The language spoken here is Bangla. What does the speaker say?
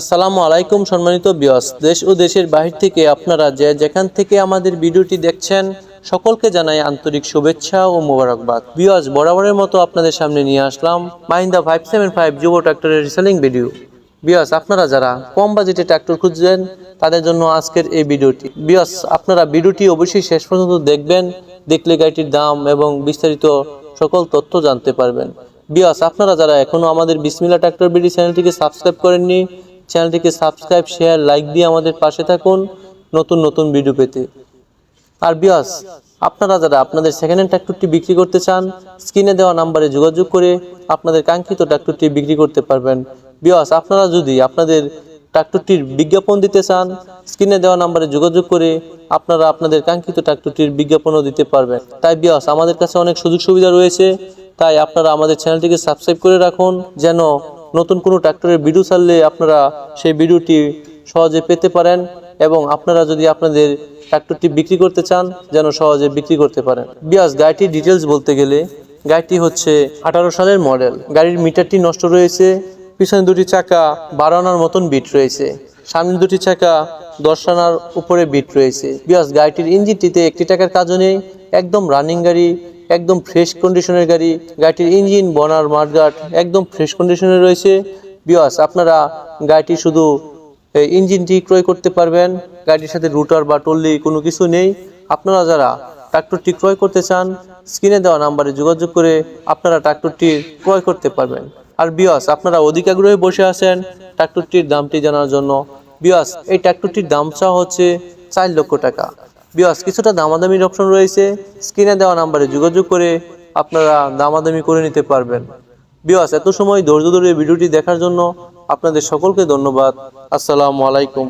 আসসালামু আলাইকুম সম্মানিত বিয়স দেশ ও দেশের বাহির থেকে আপনারা যে যেখান থেকে আমাদের ভিডিওটি দেখছেন, সকলকে জানাই আন্তরিক শুভেচ্ছা ও মোবারকবাদ। বিয়স বরাবরের মতো আপনাদের সামনে নিয়ে আসলাম Mahindra five seven five Yuvo ট্রাক্টরের রিসেলিং ভিডিও। বিয়স আপনারা যারা কম বাজেটে ট্রাক্টর খুঁজছেন, তাদের জন্য আজকের এই ভিডিওটি। বিয়স আপনারা ভিডিওটি অবশ্যই শেষ পর্যন্ত দেখবেন, দেখলে গাড়িটির দাম এবং বিস্তারিত সকল তথ্য জানতে পারবেন। বিয়স আপনারা যারা এখনও আমাদের বিসমিল্লা ট্রাক্টর বিডি চ্যানেলটিকে সাবস্ক্রাইব করেননি চ্যানেলটিকে সাবস্ক্রাইব, শেয়ার, লাইক দিয়ে আমাদের পাশে থাকুন নতুন নতুন ভিডিও পেতে। আর বিয়াস আপনারা যারা আপনাদের সেকেন্ড হ্যান্ড ট্রাক্টরটি বিক্রি করতে চান স্ক্রিনে দেওয়া নাম্বারে যোগাযোগ করে আপনাদের কাঙ্ক্ষিত ট্রাক্টরটি বিক্রি করতে পারবেন। বিয়াস আপনারা যদি আপনাদের ট্রাক্টরটির বিজ্ঞাপন দিতে চান স্ক্রিনে দেওয়া নাম্বারে যোগাযোগ করে আপনারা আপনাদের কাঙ্ক্ষিত ট্রাক্টরটির বিজ্ঞাপনও দিতে পারবেন। তাই বিয়াস আমাদের কাছে অনেক সুযোগ সুবিধা রয়েছে। তাই আপনারা আমাদের চ্যানেলটিকে সাবস্ক্রাইব করে রাখুন, যেন নতুন কোনো ট্রাক্টরের ভিডিও ছাড়লে আপনারা সেই ভিডিওটি সহজে পেতে পারেন এবং আপনারা যদি আপনাদের ট্রাক্টরটি বিক্রি করতে চান, যেন সহজে বিক্রি করতে পারেন। বিয়াস, গাড়িটির ডিটেলস বলতে গেলে, গাড়িটি হচ্ছে আঠারো সালের মডেল গাড়ির মিটারটি নষ্ট রয়েছে, পিছনে দুটি চাকা বারো আনার মতন বিট রয়েছে, সামনে দুটি চাকা দশ আনার উপরে বিট রয়েছে। বিয়াস, গাড়িটির ইঞ্জিনটিতে একটি টাকার কাজও নেই, একদম রানিং গাড়ি একদম ফ্রেশ কন্ডিশনের গাড়ি, গাড়িটির ইঞ্জিন বনার মাঠগাট একদম ফ্রেশ কন্ডিশনে রয়েছে। বিয়াস আপনারা গাড়িটি শুধু ইঞ্জিনটি ক্রয় করতে পারবেন, গাড়িটির সাথে রুটার বা টল্লি কোনো কিছু নেই। আপনারা যারা ট্রাক্টরটি ক্রয় করতে চান স্ক্রিনে দেওয়া নাম্বারে যোগাযোগ করে আপনারা ট্রাক্টরটি ক্রয় করতে পারবেন। আর বিয়াস আপনারা অধিক আগ্রহে বসে আছেন ট্রাক্টরটির দামটি জানার জন্য। বিয়াস এই ট্রাক্টরটির দাম চাওয়া হচ্ছে চার লক্ষ টাকা। বিয়াস কিছুটা দামাদামির অপশন রয়েছে। স্ক্রিনে দেওয়া নাম্বারে যোগাযোগ করে আপনারা দামাদামি করে নিতে পারবেন। বিয়াস এত সময় ধৈর্য ধরে ভিডিওটি দেখার জন্য আপনাদের সকলকে ধন্যবাদ। আসসালামু আলাইকুম।